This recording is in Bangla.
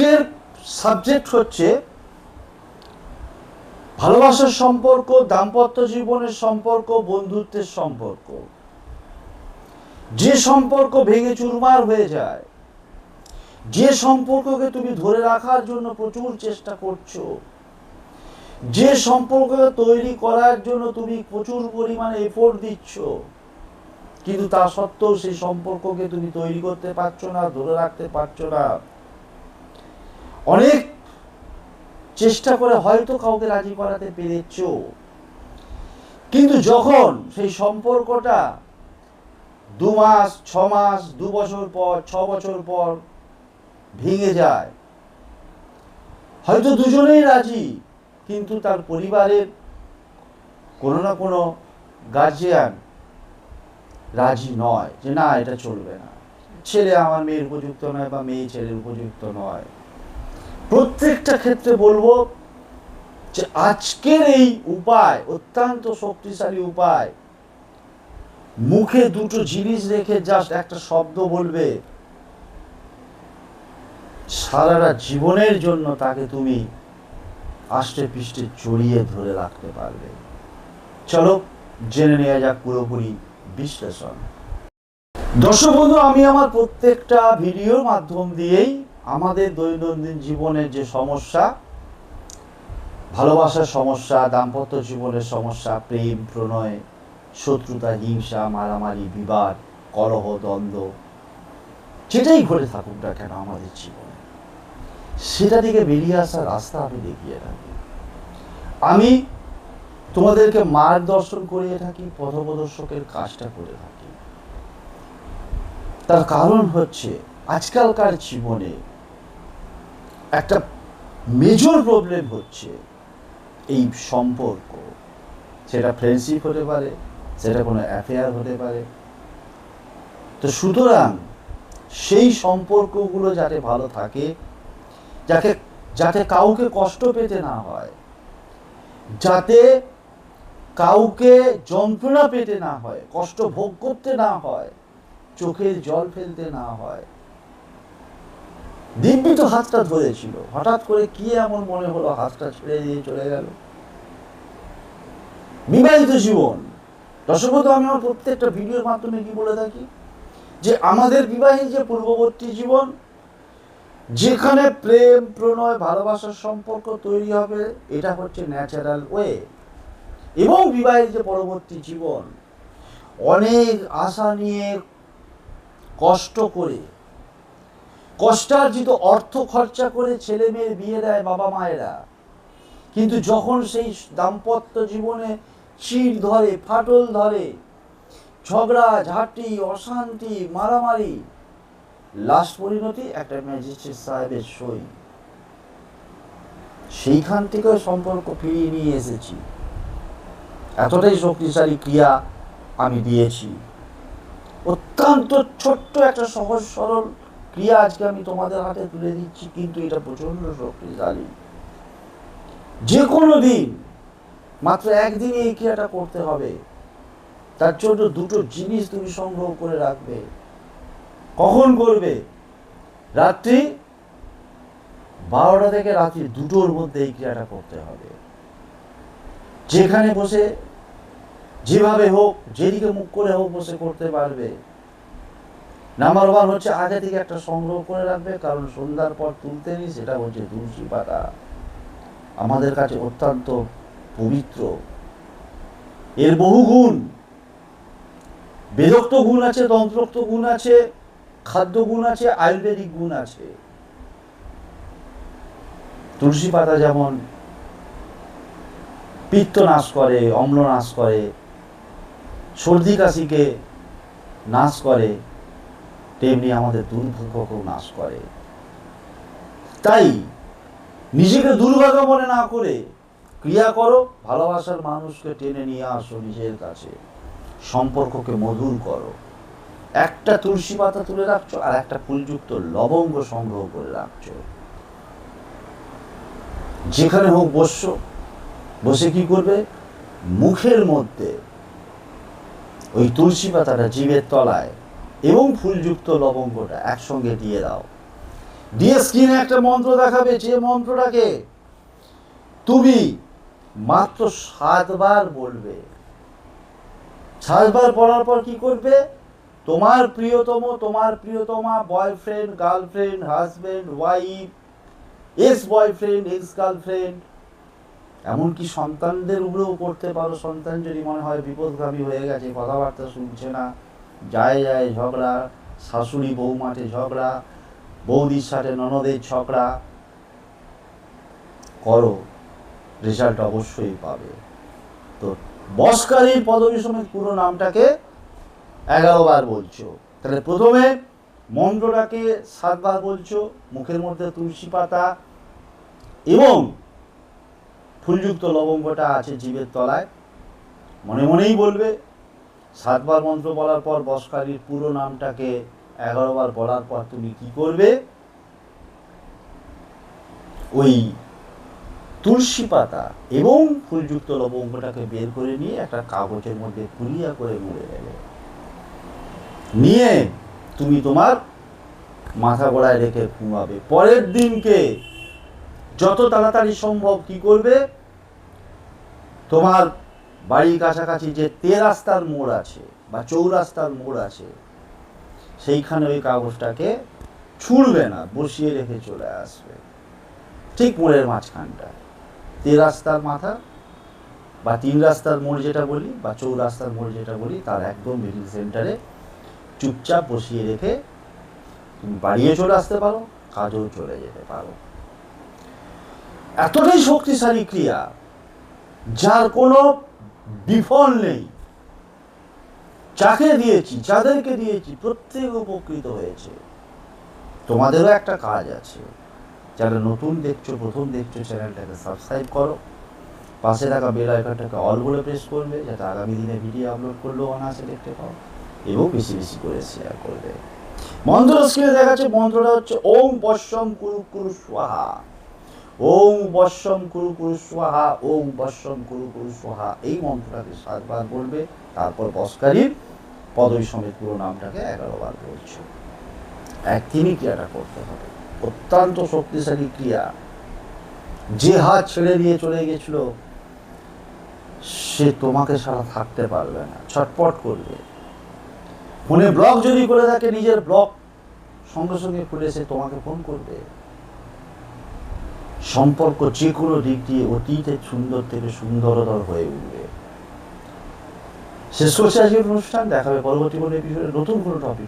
আজকের সাবজেক্ট হচ্ছে ভালোবাসার সম্পর্ক, দাম্পত্য জীবনের সম্পর্ক, বন্ধুত্বের সম্পর্ক। যে সম্পর্ক ভেঙে চুরমার হয়ে যায়, যে সম্পর্ককে তুমি ধরে রাখার জন্য প্রচুর চেষ্টা করছ, যে সম্পর্ককে তৈরি করার জন্য তুমি প্রচুর পরিমাণে এফোর্ট দিচ্ছ, কিন্তু তা সত্ত্বেও সেই সম্পর্ককে তুমি তৈরি করতে পারছ না, ধরে রাখতে পারছ না। অনেক চেষ্টা করে হয়তো কাউকে রাজি করাতে পেরেছ। কিন্তু যখন সেই সম্পর্কটা দু মাস, ছ মাস, দু বছর পর, ছ বছর পর ভেঙে যায়, হয়তো দুজনেই রাজি, কিন্তু তার পরিবারের কোনো না কোনো গার্জিয়ান রাজি নয় যে না, এটা চলবে না। ছেলে আমার মেয়ের উপযুক্ত নয় বা মেয়ে ছেলের উপযুক্ত নয়। প্রত্যেকটা ক্ষেত্রে বলব যে আজকের এই উপায়, অত্যন্ত শক্তিশালী উপায়, মুখে দুটো জিনিস রেখে জাস্ট একটা শব্দ বলবে, সারাটা জীবনের জন্য তাকে তুমি আষ্টে পৃষ্ঠে জড়িয়ে ধরে রাখতে পারবে। চলো, জেনে নেওয়া যাক পুরোপুরি বিশ্লেষণ। দর্শক বন্ধু, আমি আমার প্রত্যেকটা ভিডিওর মাধ্যম দিয়েই আমাদের দৈনন্দিন জীবনের যে সমস্যা, ভালোবাসার সমস্যা, দাম্পত্য জীবনের সমস্যা, প্রেম, প্রণয়, শত্রুতা, হিংসা, মারামারি, বিবাদ, কলহ, দ্বন্দ্ব, যেটাই ঘটে থাকুক না কেন আমাদের জীবনে, সেটা থেকে বেরিয়ে আসার রাস্তা আমি দেখিয়ে থাকি। আমি তোমাদেরকে মার্গদর্শন করিয়ে থাকি, পথপ্রদর্শকের কাজটা করে থাকি। তার কারণ হচ্ছে আজকালকার জীবনে একটা মেজর প্রবলেম হচ্ছে এই সম্পর্ক। সেটা ফ্রেন্ডশিপ হতে পারে, সেটা কোনো অ্যাফেয়ার হতে পারে। তো সুতরাং সেই সম্পর্কগুলো যাতে ভালো থাকে যাকে যাতে কাউকে কষ্ট পেতে না হয়, যাতে কাউকে যন্ত্রণা পেতে না হয়, কষ্ট ভোগ করতে না হয় চোখের জল ফেলতে না হয় দিব্যি তো হাতটা ধরেছিল। হঠাৎ করে কি এমন মনে হলো? হাতটা ছেড়ে দিয়ে চলে গেল। বিবাহিত জীবন। দর্শক বন্ধু, আমি আমার প্রত্যেকটা ভিডিওর মাধ্যমে কি বলে থাকি? যে আমাদের বিবাহিত যে পূর্ববর্তী জীবন যেখানে প্রেম প্রণয় ভালোবাসার সম্পর্ক তৈরি হবে এটা হচ্ছে ন্যাচারাল ওয়ে এবং বিবাহের যে পরবর্তী জীবন অনেক আশা নিয়ে কষ্ট করে কষ্টার্জিত অর্থ খরচা করে ছেলে মেয়ের বিয়ে দেয় বাবা মায়েরা। কিন্তু যখন সেই দাম্পত্য জীবনে চির ধরে, ফাটল ধরে, ঝগড়া, ঝাঁটি, অশান্তি, মারামারি লাস্ট পরিণতি একটা ম্যাজিস্ট্রেট সাহেবের সই। সেইখান থেকে সম্পর্ক ফিরিয়ে নিয়ে এসেছি। এতটাই শক্তিশালী ক্রিয়া আমি দিয়েছি। অত্যন্ত ছোট্ট একটা সহজ সরল ক্রিয়া আজকে আমি তোমাদের হাতে তুলে দিচ্ছি, কিন্তু এটা প্রচণ্ড শক্তিশালী। যে কোনো দিন, মাত্র একদিনে এই ক্রিয়াটা করতে হবে। তার জন্য দুটো জিনিস তুমি সংগ্রহ করে রাখবে। কখন করবে? রাত্রি বারোটা থেকে রাত্রি দুটোর মধ্যে এই ক্রিয়াটা করতে হবে। যেখানে বসে, যেভাবে হোক, যেদিকে মুখ করে হোক বসে করতে পারবে। নাম্বার ওয়ান হচ্ছে আগে থেকে একটা সংগ্রহ করে রাখবে, কারণ সন্ধ্যার পর তুলতে নি সেটা হচ্ছে তুলসী পাতা। আমাদের কাছে অত্যন্ত পবিত্র। এর বহু গুণ। বেদোক্ত গুণ আছে তন্ত্রোক্ত গুণ আছে, খাদ্য গুণ আছে, আয়ুর্বেদিক গুণ আছে। তুলসী পাতা যেমন পিত্ত নাশ করে অম্ল নাশ করে, সর্দি কাশিকে নাশ করে তেমনি আমাদের দুর্ভাগ্যকেও নাশ করে। তাই নিজেকে দুর্ভাগ্য মনে না করে ক্রিয়া করো, ভালোবাসার মানুষকে টেনে নিয়ে আসো নিজের কাছে। সম্পর্ককে মধুর করো। একটা তুলসী পাতা তুলে রাখছো আর একটা ফুলযুক্ত লবঙ্গ সংগ্রহ করে রাখছো। যেখানে হোক বসছো, বসে কি করবে? মুখের মধ্যে ওই তুলসী পাতাটা জীবের তলায় এবং ফুলযুক্ত লবঙ্গটা একসঙ্গে দিয়ে দাও। দিয়ে স্ক্রিনে একটা মন্ত্র দেখাবে, যে মন্ত্রটাকে তুমি মাত্র সাতবার বলবে। সাতবার পড়ার পর কি করবে? তোমার প্রিয়তম, তোমার প্রিয়তমা boyfriend girlfriend husband wife ex boyfriend ex girlfriend এমনকি সন্তানদের উপরেও করতে পারো। সন্তান যদি মনে হয় বিপদগামী হয়ে গেছে, কথাবার্তা শুনছে না যায় যায় ঝগড়া, শাশুড়ি বউ মাঠে ঝগড়া, বৌদির সাথে ননদের ঝগড়া, করো রেজাল্ট অবশ্যই পাবে। তো বসকারীর পদবী সমেত পুরো নামটাকে এগারো বার বলছো। তাহলে প্রথমে মন্ত্রটাকে সাতবার বলছো, মুখের মধ্যে তুলসী পাতা এবং ফুলযুক্ত লবঙ্গটা আছে জীবের তলায়। মনে মনেই বলবে সাতবার মন্ত্র বলার পর বসকারীর পুরো নামটাকে এগারো বার বলার পর তুমি কি করবে? ওই তুলসী পাতা এবং ফুলযুক্ত লবঙ্গটাকে বের করে নিয়ে একটা কাগজের মধ্যে পুলিয়া করে মুড়ে দেবে নিয়ে তুমি তোমার মাথা গোড়ায় রেখে ঘুমাবে। পরের দিনকে যত তাড়াতাড়ি সম্ভব কি করবে? তোমার বাড়ির কাছাকাছি যে তে রাস্তার মোড় আছে বা চৌরাস্তার মোড় আছে, সেইখানে ওই কাগজটাকে ছুঁড়বে না, বসিয়ে রেখে চলে আসবে। ঠিক মোড়ের মাঝখানটা। তে রাস্তার মাথা বা তিন রাস্তার মোড় যেটা বলি বা চৌরাস্তার মোড় যেটা বলি, তার একদম মিডিল সেন্টারে চুপচাপ বসিয়ে রেখে তুমি বাড়িয়ে চলে আসতে পারো, কাজেও চলে যেতে পারো। এতটাই শক্তিশালী ক্রিয়া, যার কোনো বিফল নেই। যাকে দিয়েছি, যাদেরকে দিয়েছি, প্রত্যেক উপকৃত হয়েছে। তোমাদেরও একটা কাজ আছে। যারা নতুন দেখছ, প্রথম দেখছ, চ্যানেলটাকে সাবস্ক্রাইব করো। পাশে থাকা বেল আইকনটাকে অল বলে প্রেস করবে, যাতে আগামী দিনে ভিডিও আপলোড করলেও অনায়াসে দেখতে পাও এবং বেশি বেশি করে শেয়ার করবে। মন্ত্র স্ক্রিনে দেখাচ্ছে, মন্ত্রটা হচ্ছে, ওম বশ্যম কুরু কুরু স্বাহা। ওম বশ্যম কুরু কুরু স্বাহা ওম বশ্যম কুরু কুরু স্বাহা এই মন্ত্রটাকে সাতবার বলবে, তারপর বসকারীর পদবী সমেত পুরো নামটাকে এগারো বার বলছো। একদিনই ক্রিয়াটা করতে হবে। অত্যন্ত শক্তিশালী ক্রিয়া। যে হাত ছেড়ে দিয়ে চলে গেছিল, সে তোমাকে সারা থাকতে পারবে না। ছটপট করবে। ফোনে ব্লক যদি করে থাকে, নিজের ব্লক সঙ্গে সঙ্গে খুলে সে তোমাকে ফোন করবে। সম্পর্ক যে কোনো দিক দিয়ে অতীতের সুন্দর থেকে সুন্দরতর হয়ে উঠবে। শেষ করছে আজকের অনুষ্ঠান দেখাবে পরবর্তী কোনো এপিসোডে নতুন কোনো টপিক